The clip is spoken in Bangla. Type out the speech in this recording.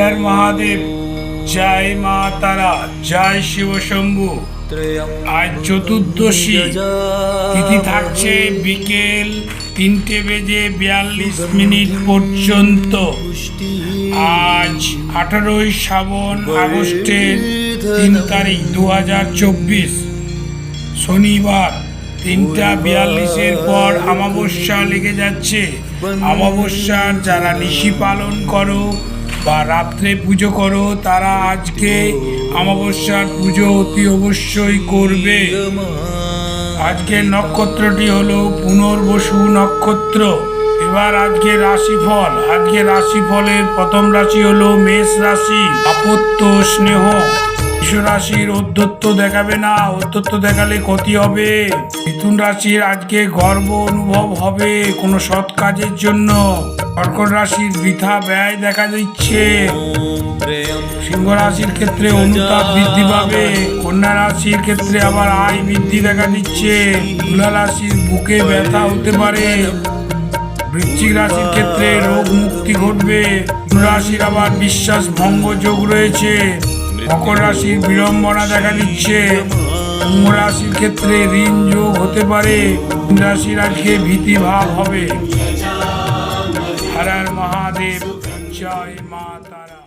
হর মহাদেব। জয় মা তারা, জয় শিব শম্ভু। আজ চতুর্দশী। তিথি থাকছে বিকেল তিনটে বেজে বিয়াল্লিশ মিনিট পর্যন্ত। আজ আঠারোই শ্রাবণ আগস্টের তিন তারিখ দু হাজার চব্বিশ। শনিবার তিনটা বিয়াল্লিশের পর অমাবস্যা লেগে যাচ্ছে। অমাবস্যার যারা নিশি পালন করো বা রাত্রে পুজো করো, তারা আজকে অমাবস্যার পুজো অতি অবশ্যই করবে। আজকের নক্ষত্রটি হলো পুনর্বসু নক্ষত্র। এবার আজকে রাশিফল। আজকে রাশিফলের প্রথম রাশি হলো মেষ রাশি। আপত্য স্নেহ। রাশির অধ্যত্ব দেখাবে না। অধ্যত্ব দেখালে ক্ষতি হবে। মিথুন রাশির আজকে গর্ব অনুভব হবে কোনো সৎ কাজের জন্য। কর্কট রাশির বৃথা ব্যয় দেখা দিচ্ছে। সিংহ রাশির ক্ষেত্রে অনুতাপ বৃদ্ধি পাবে। কন্যা রাশির ক্ষেত্রে আবার আয় বৃদ্ধি দেখা দিচ্ছে। তুলা রাশির বুকে ব্যথা হতে পারে। বৃশ্চিক রাশির ক্ষেত্রে রোগ মুক্তি ঘটবে। রাশির আবার বিশ্বাস ভঙ্গ যোগ রয়েছে। মকর রাশির বিড়ম্বনা দেখা দিচ্ছে। কুম্ভ রাশির ক্ষেত্রে ঋণ যোগ হতে পারে। রাশির আজকে ভীতি ভাব হবে। মহাদেব জয় মা তারা